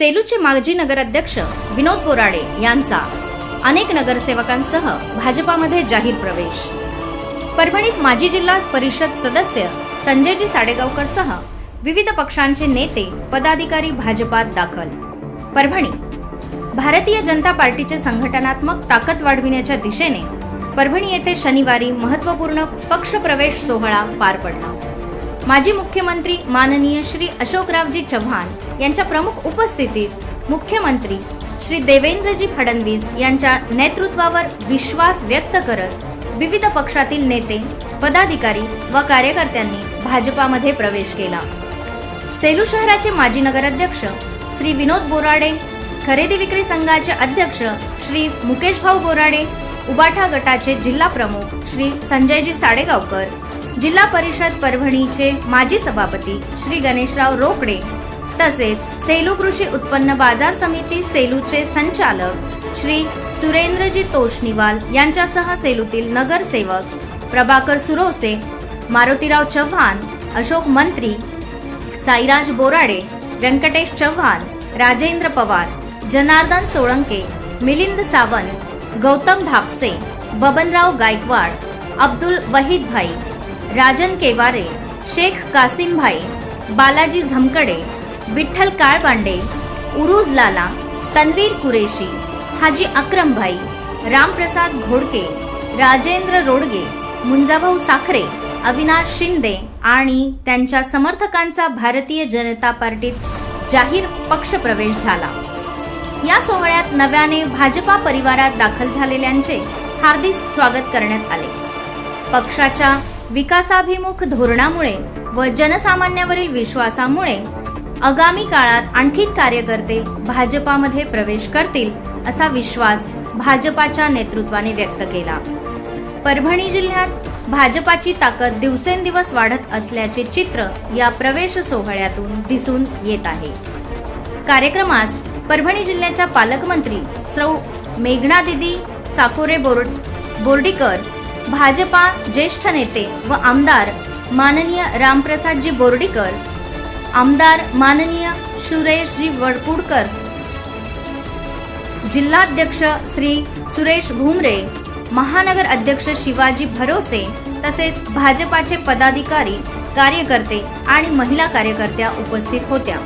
सेलूचे माजी नगराध्यक्ष विनोद बोराडे यांचा अनेक नगरसेवकांसह भाजपामध्ये जाहीर प्रवेश. परभणीत माजी जिल्हा परिषद सदस्य संजयजी साडेगावकरसह विविध पक्षांचे नेते पदाधिकारी भाजपात दाखल. परभणी भारतीय जनता पार्टीचे संघटनात्मक ताकद वाढविण्याच्या दिशेने परभणी येथे शनिवारी महत्त्वपूर्ण पक्षप्रवेश सोहळा पार पडला. माजी मुख्यमंत्री माननीय श्री अशोकरावजी चव्हाण यांच्या प्रमुख उपस्थितीत मुख्यमंत्री श्री देवेंद्रजी फडणवीस यांच्या नेतृत्वावर विश्वास व्यक्त करत विविध पक्षातील नेते पदाधिकारी व कार्यकर्त्यांनी भाजपामध्ये प्रवेश केला. सेलू शहराचे माजी नगराध्यक्ष श्री विनोद बोराडे खरेदी विक्री संघाचे अध्यक्ष श्री मुकेश भाऊ बोराडे उबाठा गटाचे जिल्हा प्रमुख श्री संजयजी साडेगावकर जिल्हा परिषद परभणीचे माजी सभापती श्री गणेशराव रोकडे तसेच सेलू कृषी उत्पन्न बाजार समिती सेलूचे संचालक श्री सुरेंद्रजी तोषनिवाल यांच्यासह सेलूतील नगरसेवक प्रभाकर सुरोसे मारुतीराव चव्हाण अशोक मंत्री साईराज बोराडे व्यंकटेश चव्हाण राजेंद्र पवार जनार्दन सोळंके मिलिंद सावंत गौतम धापसे बबनराव गायकवाड अब्दुल वहीद भाई राजन केवारे शेख कासिमभाई बालाजी झमकडे विठ्ठल काळबांडे उरुज लाला तन्वीर कुरेशी हाजी अक्रमभाई रामप्रसाद घोडके राजेंद्र रोडगे मुंजाभाऊ साखरे अविनाश शिंदे आणि त्यांच्या समर्थकांचा भारतीय जनता पार्टीत जाहीर पक्षप्रवेश झाला. या सोहळ्यात नव्याने भाजपा परिवारात दाखल झालेल्यांचे हार्दिक स्वागत करण्यात आले. पक्षाच्या विकासाभिमुख धोरणामुळे व जनसामान्यावरील विश्वासामुळे आगामी काळात आणखी कार्यकर्ते भाजपामध्ये प्रवेश करतील असा विश्वास भाजपाच्या नेतृत्वाने व्यक्त केला. परभणी जिल्ह्यात भाजपाची ताकद दिवसेंदिवस वाढत असल्याचे चित्र या प्रवेश सोहळ्यातून दिसून येत आहे. कार्यक्रमास परभणी जिल्ह्याच्या पालकमंत्री श्रौ मेघना दिदी साकोरे बोर्ड बोर्डीकर भाजपा ज्येष्ठ नेते व आमदार माननीय रामप्रसादजी बोर्डीकर आमदार माननीय सुरेशजी वडकुडकर जिल्हाध्यक्ष श्री सुरेश भुमरे महानगर अध्यक्ष शिवाजी भरोसे तसेच भाजपाचे पदाधिकारी कार्यकर्ते आणि महिला कार्यकर्त्या उपस्थित होत्या.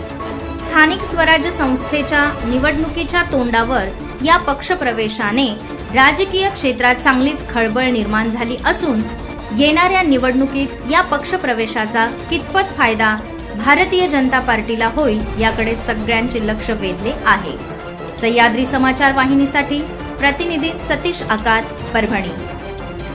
स्थानिक स्वराज्य संस्थेच्या निवडणुकीच्या तोंडावर या पक्षप्रवेशाने राजकीय क्षेत्रात चांगलीच खळबळ निर्माण झाली असून येणाऱ्या निवडणुकीत या पक्षप्रवेशाचा कितपत फायदा भारतीय जनता पार्टीला होईल याकडे सगळ्यांचे लक्ष वेधले आहे. सह्याद्री समाचार वाहिनीसाठी प्रतिनिधी सतीश आकात परभणी.